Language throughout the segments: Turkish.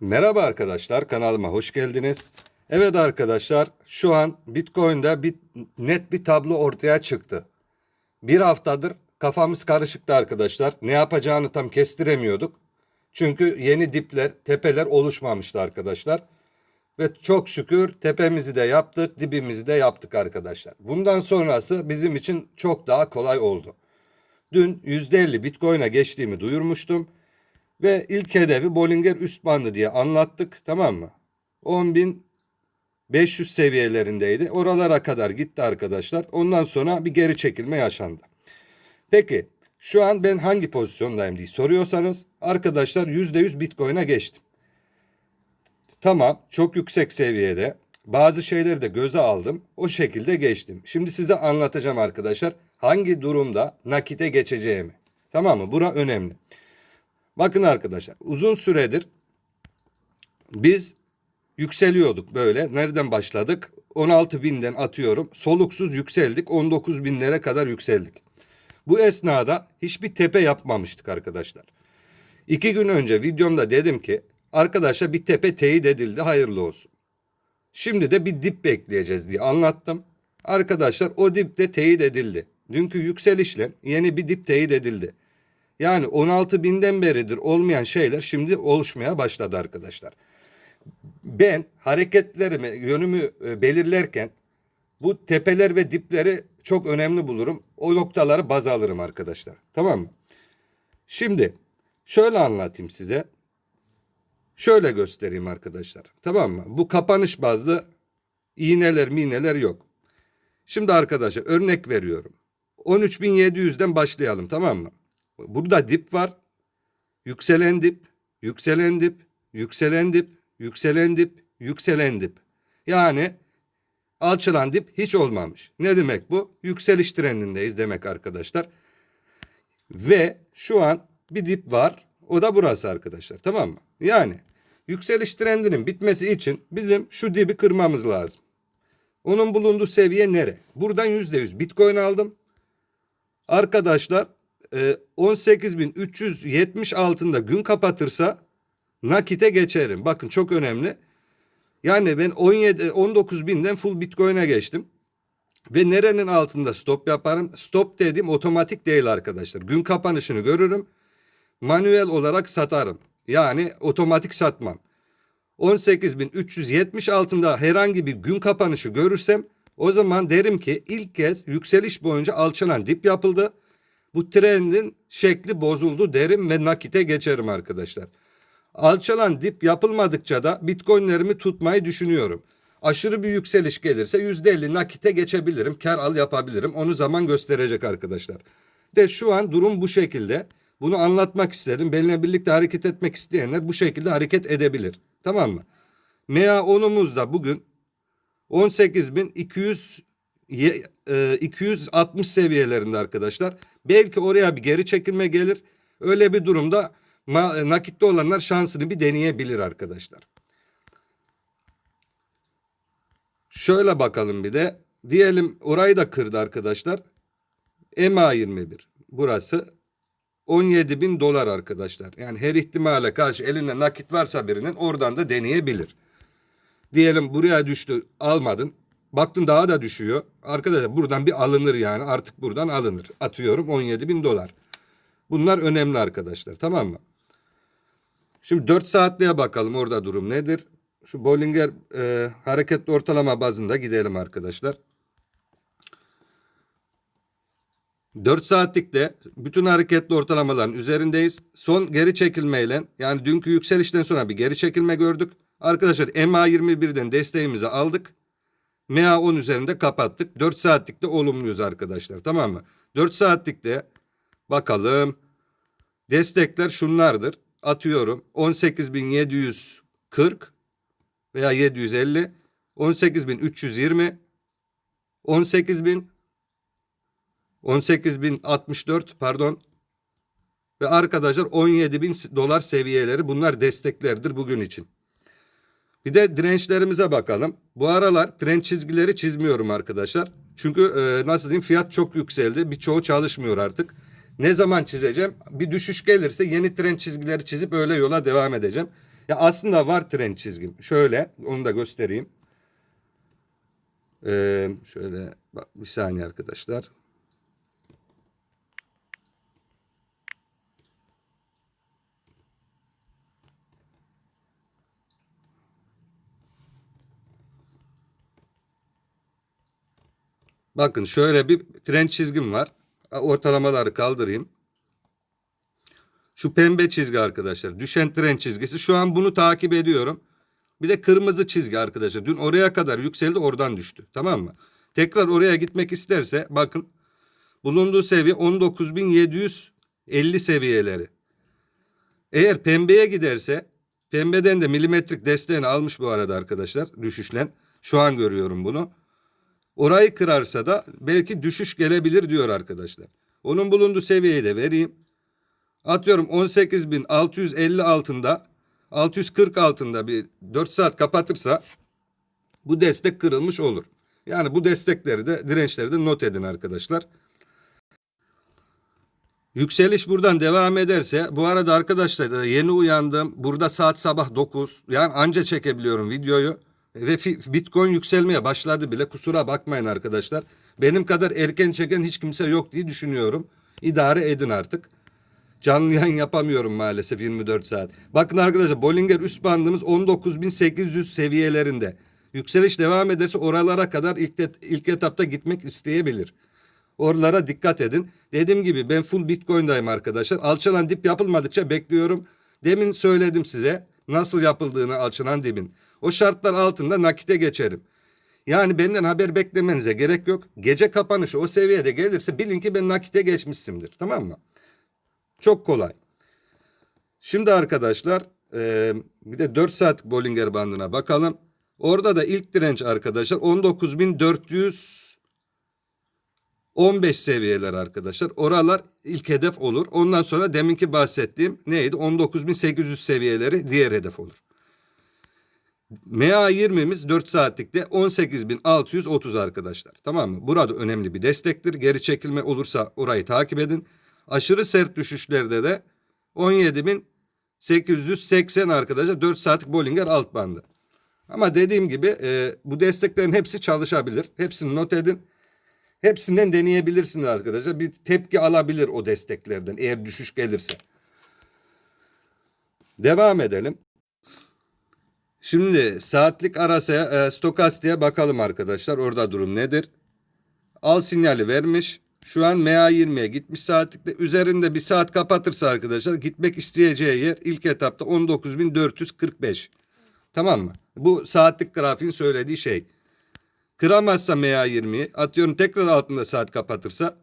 Merhaba arkadaşlar kanalıma hoş geldiniz. Evet arkadaşlar şu an Bitcoin'de bir net bir tablo ortaya çıktı. Bir haftadır kafamız karışıktı arkadaşlar. Ne yapacağını tam kestiremiyorduk. Çünkü yeni dipler, tepeler oluşmamıştı arkadaşlar. Ve çok şükür tepemizi de yaptık, dibimizi de yaptık arkadaşlar. Bundan sonrası bizim için çok daha kolay oldu. Dün %50 Bitcoin'e geçtiğimi duyurmuştum. Ve ilk hedefi Bollinger üst bandı diye anlattık tamam mı? 10.500 seviyelerindeydi. Oralara kadar gitti arkadaşlar. Ondan sonra bir geri çekilme yaşandı. Peki şu an ben hangi pozisyondayım diye soruyorsanız arkadaşlar %100 Bitcoin'e geçtim. Tamam çok yüksek seviyede bazı şeyleri de göze aldım. O şekilde geçtim. Şimdi size anlatacağım arkadaşlar hangi durumda nakite geçeceğimi. Tamam mı? Bura önemli. Bakın arkadaşlar uzun süredir biz yükseliyorduk böyle. Nereden başladık? 16 binden atıyorum. Soluksuz yükseldik. 19 binlere kadar yükseldik. Bu esnada hiçbir tepe yapmamıştık arkadaşlar. İki gün önce videomda dedim ki arkadaşlar bir tepe teyit edildi hayırlı olsun. Şimdi de bir dip bekleyeceğiz diye anlattım. Arkadaşlar o dip de teyit edildi. Dünkü yükselişle yeni bir dip teyit edildi. Yani 16 binden beridir olmayan şeyler şimdi oluşmaya başladı arkadaşlar. Ben hareketlerimi, yönümü e, belirlerken bu tepeler ve dipleri çok önemli bulurum. O noktaları baz alırım arkadaşlar. Tamam mı? Şimdi şöyle anlatayım size. Şöyle göstereyim arkadaşlar. Tamam mı? Bu kapanış bazlı iğneler miğneler yok. Şimdi arkadaşlar örnek veriyorum. 13.700'den başlayalım tamam mı? Burada dip var. Yükselen dip, yükselen dip, yükselen dip, yükselen dip, yükselen dip. Yani alçalan dip hiç olmamış. Ne demek bu? Yükseliş trendindeyiz demek arkadaşlar. Ve şu an bir dip var. O da burası arkadaşlar. Tamam mı? Yani yükseliş trendinin bitmesi için bizim şu dibi kırmamız lazım. Onun bulunduğu seviye nere? Buradan %100 Bitcoin aldım. Arkadaşlar 18.370 altında gün kapatırsa nakite geçerim. Bakın çok önemli. Yani ben 17 19 binden full Bitcoin'e geçtim. Ve nerenin altında stop yaparım? Stop dediğim otomatik değil arkadaşlar. Gün kapanışını görürüm. Manuel olarak satarım. Yani otomatik satmam. 18.370 altında herhangi bir gün kapanışı görürsem o zaman derim ki ilk kez yükseliş boyunca alçalan dip yapıldı. Bu trendin şekli bozuldu derim ve nakite geçerim arkadaşlar. Alçalan dip yapılmadıkça da bitcoinlerimi tutmayı düşünüyorum. Aşırı bir yükseliş gelirse %50 nakite geçebilirim. Kar al yapabilirim. Onu zaman gösterecek arkadaşlar. De şu an durum bu şekilde. Bunu anlatmak istedim. Benimle birlikte hareket etmek isteyenler bu şekilde hareket edebilir. Tamam mı? MA 10'umuz da bugün 18.200 ye- e, 260 seviyelerinde arkadaşlar. Belki oraya bir geri çekilme gelir. Öyle bir durumda ma- nakitli olanlar şansını bir deneyebilir arkadaşlar. Şöyle bakalım bir de. Diyelim orayı da kırdı arkadaşlar. EMA 21 burası 17 bin dolar arkadaşlar. Yani her ihtimale karşı elinde nakit varsa birinin oradan da deneyebilir. Diyelim buraya düştü almadın. Baktın daha da düşüyor. Arkadaşlar buradan bir alınır yani artık buradan alınır. Atıyorum 17 bin dolar. Bunlar önemli arkadaşlar tamam mı? Şimdi 4 saatliğe bakalım orada durum nedir? Şu Bollinger e, hareketli ortalama bazında gidelim arkadaşlar. 4 saatlikte bütün hareketli ortalamaların üzerindeyiz. Son geri çekilmeyle yani dünkü yükselişten sonra bir geri çekilme gördük. Arkadaşlar MA21'den desteğimizi aldık. MA10 üzerinde kapattık. 4 saatlikte olumluyuz arkadaşlar tamam mı? 4 saatlikte bakalım destekler şunlardır. Atıyorum 18.740 veya 750 18.320 18.000 18.064 pardon ve arkadaşlar 17.000 dolar seviyeleri bunlar desteklerdir bugün için. Bir de dirençlerimize bakalım. Bu aralar direnç çizgileri çizmiyorum arkadaşlar. Çünkü e, nasıl diyeyim fiyat çok yükseldi. Birçoğu çalışmıyor artık. Ne zaman çizeceğim? Bir düşüş gelirse yeni direnç çizgileri çizip öyle yola devam edeceğim. Ya aslında var trend çizgim. Şöyle onu da göstereyim. Ee, şöyle bak, bir saniye arkadaşlar. Bakın şöyle bir trend çizgim var. Ortalamaları kaldırayım. Şu pembe çizgi arkadaşlar. Düşen trend çizgisi. Şu an bunu takip ediyorum. Bir de kırmızı çizgi arkadaşlar. Dün oraya kadar yükseldi oradan düştü. Tamam mı? Tekrar oraya gitmek isterse bakın bulunduğu seviye 19.750 seviyeleri. Eğer pembeye giderse pembeden de milimetrik desteğini almış bu arada arkadaşlar düşüşlen. Şu an görüyorum bunu. Orayı kırarsa da belki düşüş gelebilir diyor arkadaşlar. Onun bulunduğu seviyeyi de vereyim. Atıyorum 18.650 altında 640 altında bir 4 saat kapatırsa bu destek kırılmış olur. Yani bu destekleri de dirençleri de not edin arkadaşlar. Yükseliş buradan devam ederse bu arada arkadaşlar e, yeni uyandım. Burada saat sabah 9. Yani anca çekebiliyorum videoyu. Ve Bitcoin yükselmeye başladı bile. Kusura bakmayın arkadaşlar. Benim kadar erken çeken hiç kimse yok diye düşünüyorum. İdare edin artık. Canlı yayın yapamıyorum maalesef 24 saat. Bakın arkadaşlar Bollinger üst bandımız 19.800 seviyelerinde. Yükseliş devam ederse oralara kadar ilk, et- ilk etapta gitmek isteyebilir. Oralara dikkat edin. Dediğim gibi ben full Bitcoin'dayım arkadaşlar. Alçalan dip yapılmadıkça bekliyorum. Demin söyledim size nasıl yapıldığını alçalan dibin. O şartlar altında nakite geçerim. Yani benden haber beklemenize gerek yok. Gece kapanışı o seviyede gelirse bilin ki ben nakite geçmişsimdir. Tamam mı? Çok kolay. Şimdi arkadaşlar e, bir de 4 saat Bollinger bandına bakalım. Orada da ilk direnç arkadaşlar 19.415 seviyeler arkadaşlar. Oralar ilk hedef olur. Ondan sonra deminki bahsettiğim neydi? 19.800 seviyeleri diğer hedef olur. MA20'miz 4 saatlikte 18.630 arkadaşlar. Tamam mı? Burada önemli bir destektir. Geri çekilme olursa orayı takip edin. Aşırı sert düşüşlerde de 17.880 arkadaşlar 4 saatlik Bollinger alt bandı. Ama dediğim gibi e, bu desteklerin hepsi çalışabilir. Hepsini not edin. Hepsinden deneyebilirsiniz arkadaşlar. Bir tepki alabilir o desteklerden eğer düşüş gelirse. Devam edelim. Şimdi saatlik arasaya e, stokastiğe bakalım arkadaşlar. Orada durum nedir? Al sinyali vermiş. Şu an MA20'ye gitmiş saatlikte. Üzerinde bir saat kapatırsa arkadaşlar gitmek isteyeceği yer ilk etapta 19.445. Tamam mı? Bu saatlik grafiğin söylediği şey. Kıramazsa MA20'yi atıyorum tekrar altında saat kapatırsa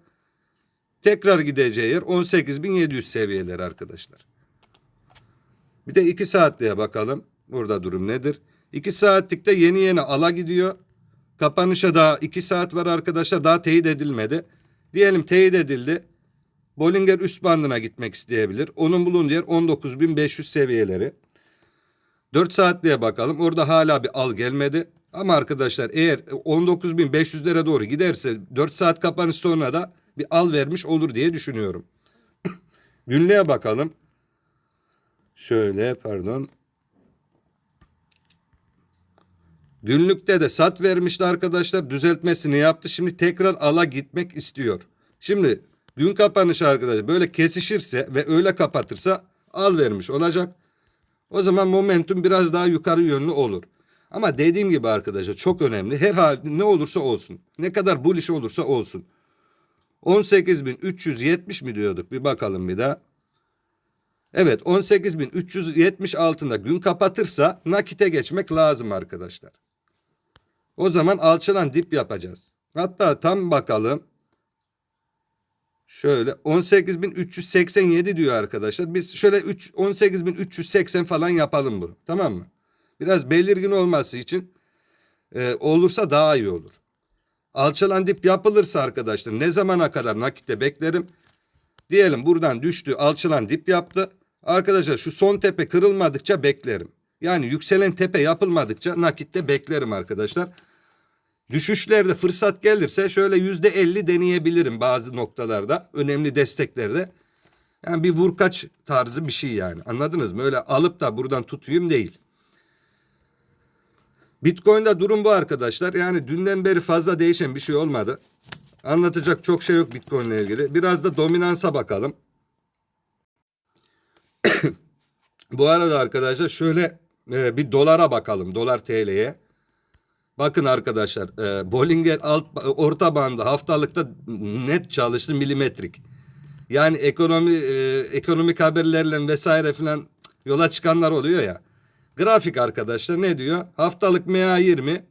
tekrar gideceği yer 18.700 seviyeleri arkadaşlar. Bir de 2 saatliğe bakalım. Burada durum nedir? 2 saatlikte yeni yeni ala gidiyor. Kapanışa daha 2 saat var arkadaşlar. Daha teyit edilmedi. Diyelim teyit edildi. Bollinger üst bandına gitmek isteyebilir. Onun bulunduğu yer 19.500 seviyeleri. 4 saatliğe bakalım. Orada hala bir al gelmedi. Ama arkadaşlar eğer 19.500'lere doğru giderse 4 saat kapanış sonra da bir al vermiş olur diye düşünüyorum. Günlüğe bakalım. Şöyle pardon. Günlükte de sat vermişti arkadaşlar. Düzeltmesini yaptı. Şimdi tekrar ala gitmek istiyor. Şimdi gün kapanışı arkadaşlar böyle kesişirse ve öyle kapatırsa al vermiş olacak. O zaman momentum biraz daha yukarı yönlü olur. Ama dediğim gibi arkadaşlar çok önemli. Her hal ne olursa olsun. Ne kadar bullish olursa olsun. 18.370 mi diyorduk? Bir bakalım bir daha. Evet 18.370 altında gün kapatırsa nakite geçmek lazım arkadaşlar. O zaman alçalan dip yapacağız. Hatta tam bakalım. Şöyle 18.387 diyor arkadaşlar. Biz şöyle 3 18.380 falan yapalım bunu. Tamam mı? Biraz belirgin olması için e, olursa daha iyi olur. Alçalan dip yapılırsa arkadaşlar ne zamana kadar nakitte beklerim? Diyelim buradan düştü alçalan dip yaptı. Arkadaşlar şu son tepe kırılmadıkça beklerim. Yani yükselen tepe yapılmadıkça nakitte beklerim arkadaşlar. Düşüşlerde fırsat gelirse şöyle yüzde elli deneyebilirim bazı noktalarda. Önemli desteklerde. Yani bir vurkaç tarzı bir şey yani. Anladınız mı? Öyle alıp da buradan tutayım değil. Bitcoin'de durum bu arkadaşlar. Yani dünden beri fazla değişen bir şey olmadı. Anlatacak çok şey yok Bitcoin ile ilgili. Biraz da dominansa bakalım. bu arada arkadaşlar şöyle e, bir dolara bakalım. Dolar TL'ye. Bakın arkadaşlar e, Bollinger alt orta bandı haftalıkta net çalıştı milimetrik. Yani ekonomi e, ekonomik haberlerle vesaire filan yola çıkanlar oluyor ya. Grafik arkadaşlar ne diyor? Haftalık MA20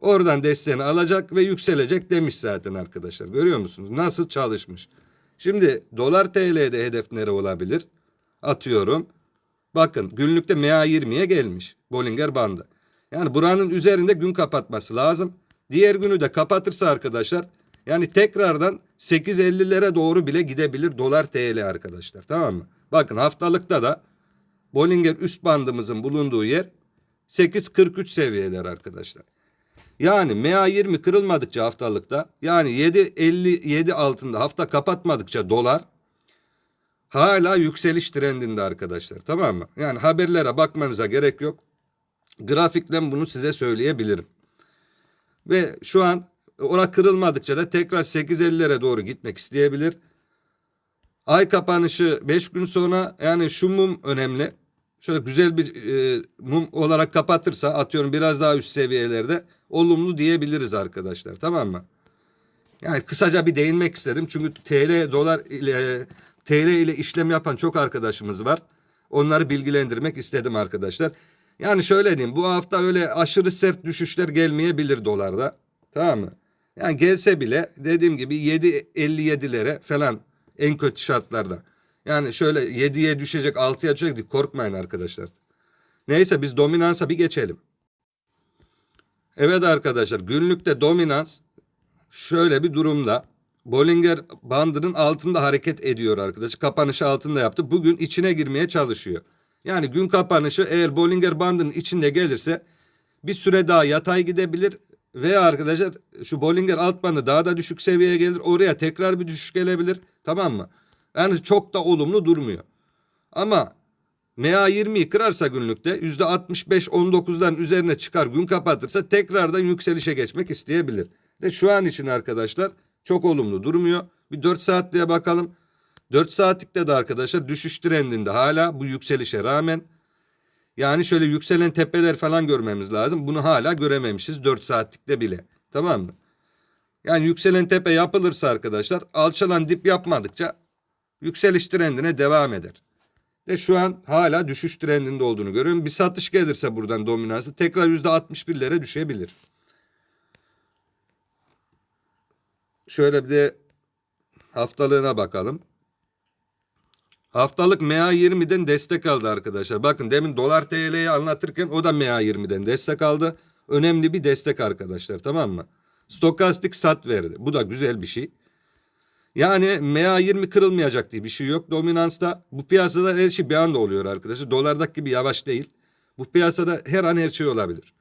oradan desteğini alacak ve yükselecek demiş zaten arkadaşlar. Görüyor musunuz? Nasıl çalışmış? Şimdi dolar TL'de hedef nere olabilir? Atıyorum. Bakın günlükte MA20'ye gelmiş Bollinger bandı. Yani buranın üzerinde gün kapatması lazım. Diğer günü de kapatırsa arkadaşlar yani tekrardan 8.50'lere doğru bile gidebilir dolar TL arkadaşlar tamam mı? Bakın haftalıkta da Bollinger üst bandımızın bulunduğu yer 8.43 seviyeler arkadaşlar. Yani MA20 kırılmadıkça haftalıkta yani 7.57 altında hafta kapatmadıkça dolar hala yükseliş trendinde arkadaşlar tamam mı? Yani haberlere bakmanıza gerek yok. Grafikten bunu size söyleyebilirim. Ve şu an ora kırılmadıkça da tekrar 8.50'lere doğru gitmek isteyebilir. Ay kapanışı 5 gün sonra yani şu mum önemli. Şöyle güzel bir e, mum olarak kapatırsa atıyorum biraz daha üst seviyelerde olumlu diyebiliriz arkadaşlar tamam mı? Yani kısaca bir değinmek istedim çünkü TL dolar ile TL ile işlem yapan çok arkadaşımız var. Onları bilgilendirmek istedim arkadaşlar. Yani şöyle diyeyim bu hafta öyle aşırı sert düşüşler gelmeyebilir dolarda. Tamam mı? Yani gelse bile dediğim gibi 7.57'lere falan en kötü şartlarda. Yani şöyle 7'ye düşecek 6'ya düşecek diye korkmayın arkadaşlar. Neyse biz dominansa bir geçelim. Evet arkadaşlar günlükte dominans şöyle bir durumda. Bollinger bandının altında hareket ediyor arkadaş. Kapanışı altında yaptı. Bugün içine girmeye çalışıyor. Yani gün kapanışı eğer Bollinger bandının içinde gelirse bir süre daha yatay gidebilir veya arkadaşlar şu Bollinger alt bandı daha da düşük seviyeye gelir. Oraya tekrar bir düşüş gelebilir. Tamam mı? Yani çok da olumlu durmuyor. Ama MA20'yi kırarsa günlükte %65-19'dan üzerine çıkar gün kapatırsa tekrardan yükselişe geçmek isteyebilir. De şu an için arkadaşlar çok olumlu durmuyor. Bir 4 saatliğe bakalım. 4 saatlikte de arkadaşlar düşüş trendinde hala bu yükselişe rağmen. Yani şöyle yükselen tepeler falan görmemiz lazım. Bunu hala görememişiz 4 saatlikte bile. Tamam mı? Yani yükselen tepe yapılırsa arkadaşlar alçalan dip yapmadıkça yükseliş trendine devam eder. De şu an hala düşüş trendinde olduğunu görüyorum. Bir satış gelirse buradan dominansı tekrar %61'lere düşebilir. Şöyle bir de haftalığına bakalım. Haftalık MA20'den destek aldı arkadaşlar. Bakın demin dolar TL'yi anlatırken o da MA20'den destek aldı. Önemli bir destek arkadaşlar tamam mı? Stokastik sat verdi. Bu da güzel bir şey. Yani MA20 kırılmayacak diye bir şey yok. Dominansta bu piyasada her şey bir anda oluyor arkadaşlar. Dolardaki gibi yavaş değil. Bu piyasada her an her şey olabilir.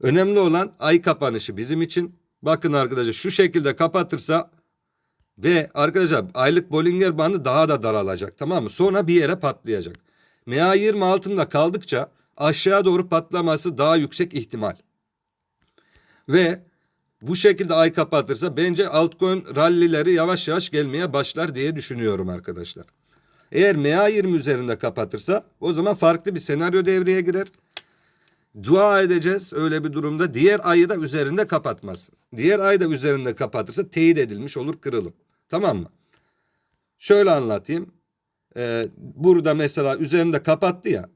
Önemli olan ay kapanışı bizim için. Bakın arkadaşlar şu şekilde kapatırsa ve arkadaşlar aylık Bollinger bandı daha da daralacak tamam mı? Sonra bir yere patlayacak. MA20 altında kaldıkça aşağı doğru patlaması daha yüksek ihtimal. Ve bu şekilde ay kapatırsa bence altcoin rallileri yavaş yavaş gelmeye başlar diye düşünüyorum arkadaşlar. Eğer MA20 üzerinde kapatırsa o zaman farklı bir senaryo devreye girer. Dua edeceğiz öyle bir durumda diğer ayı da üzerinde kapatmaz. Diğer ay da üzerinde kapatırsa teyit edilmiş olur kırılım. Tamam mı? Şöyle anlatayım. Ee, burada mesela üzerinde kapattı ya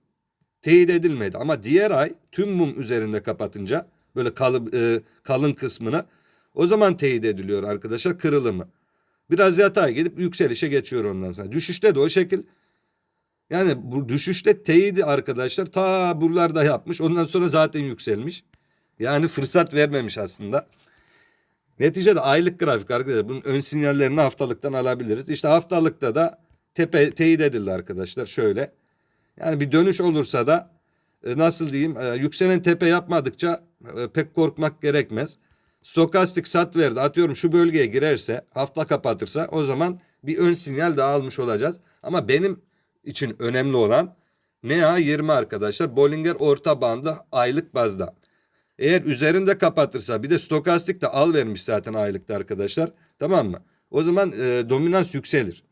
teyit edilmedi ama diğer ay tüm mum üzerinde kapatınca böyle kalın, e, kalın kısmını o zaman teyit ediliyor arkadaşlar kırılımı. Biraz yatay gidip yükselişe geçiyor ondan sonra. Düşüşte de o şekil. Yani bu düşüşte teyidi arkadaşlar ta buralarda yapmış. Ondan sonra zaten yükselmiş. Yani fırsat vermemiş aslında. Neticede aylık grafik arkadaşlar. Bunun ön sinyallerini haftalıktan alabiliriz. İşte haftalıkta da tepe teyit edildi arkadaşlar şöyle. Yani bir dönüş olursa da e, nasıl diyeyim e, yükselen tepe yapmadıkça pek korkmak gerekmez. Stokastik sat verdi atıyorum şu bölgeye girerse hafta kapatırsa o zaman bir ön sinyal daha almış olacağız. Ama benim için önemli olan MA20 arkadaşlar. Bollinger orta bandı aylık bazda. Eğer üzerinde kapatırsa bir de stokastik de al vermiş zaten aylıkta arkadaşlar. Tamam mı? O zaman e, dominans yükselir.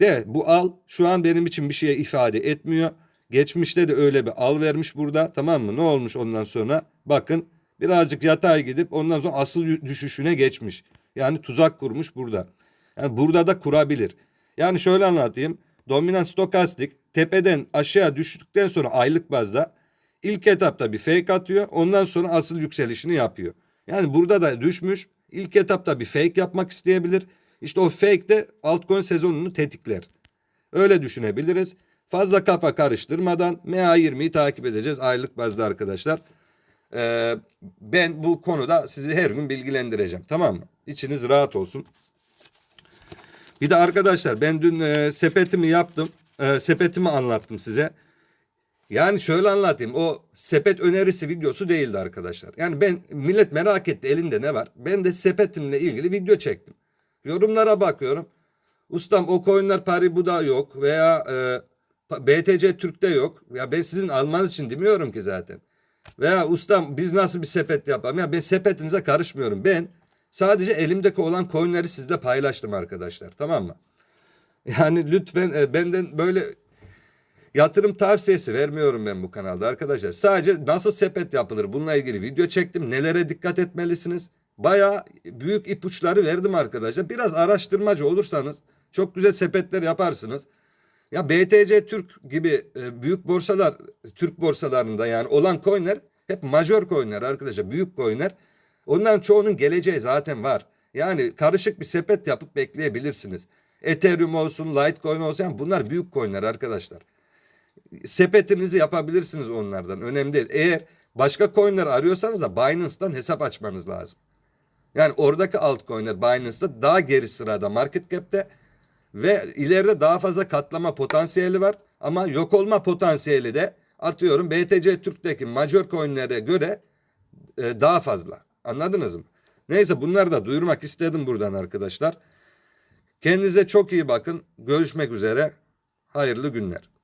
De bu al şu an benim için bir şeye ifade etmiyor. Geçmişte de öyle bir al vermiş burada tamam mı? Ne olmuş ondan sonra? Bakın birazcık yatay gidip ondan sonra asıl düşüşüne geçmiş. Yani tuzak kurmuş burada. Yani burada da kurabilir. Yani şöyle anlatayım. Dominant stokastik tepeden aşağı düştükten sonra aylık bazda ilk etapta bir fake atıyor. Ondan sonra asıl yükselişini yapıyor. Yani burada da düşmüş. İlk etapta bir fake yapmak isteyebilir. İşte o fake de altcoin sezonunu tetikler. Öyle düşünebiliriz. Fazla kafa karıştırmadan MA20'yi takip edeceğiz aylık bazda arkadaşlar. Ee, ben bu konuda sizi her gün bilgilendireceğim. Tamam mı? İçiniz rahat olsun. Bir de arkadaşlar ben dün e, sepetimi yaptım. E, sepetimi anlattım size. Yani şöyle anlatayım. O sepet önerisi videosu değildi arkadaşlar. Yani ben millet merak etti elinde ne var. Ben de sepetimle ilgili video çektim. Yorumlara bakıyorum. Ustam o coinler Paribu'da yok veya e, BTC Türk'te yok. Ya ben sizin almanız için demiyorum ki zaten. Veya ustam biz nasıl bir sepet yapalım? Ya ben sepetinize karışmıyorum. Ben sadece elimdeki olan coinleri sizle paylaştım arkadaşlar. Tamam mı? Yani lütfen e, benden böyle yatırım tavsiyesi vermiyorum ben bu kanalda arkadaşlar. Sadece nasıl sepet yapılır bununla ilgili video çektim. Nelere dikkat etmelisiniz? Bayağı büyük ipuçları verdim arkadaşlar. Biraz araştırmacı olursanız çok güzel sepetler yaparsınız. Ya BTC Türk gibi e, büyük borsalar, Türk borsalarında yani olan coinler hep majör coinler arkadaşlar. Büyük coinler. Onların çoğunun geleceği zaten var. Yani karışık bir sepet yapıp bekleyebilirsiniz. Ethereum olsun, Litecoin olsun yani bunlar büyük coinler arkadaşlar. Sepetinizi yapabilirsiniz onlardan. Önemli değil. Eğer başka coinler arıyorsanız da Binance'dan hesap açmanız lazım. Yani oradaki altcoin'ler Binance'da daha geri sırada market cap'te ve ileride daha fazla katlama potansiyeli var ama yok olma potansiyeli de atıyorum BTC Türk'teki major coin'lere göre e, daha fazla. Anladınız mı? Neyse bunları da duyurmak istedim buradan arkadaşlar. Kendinize çok iyi bakın. Görüşmek üzere. Hayırlı günler.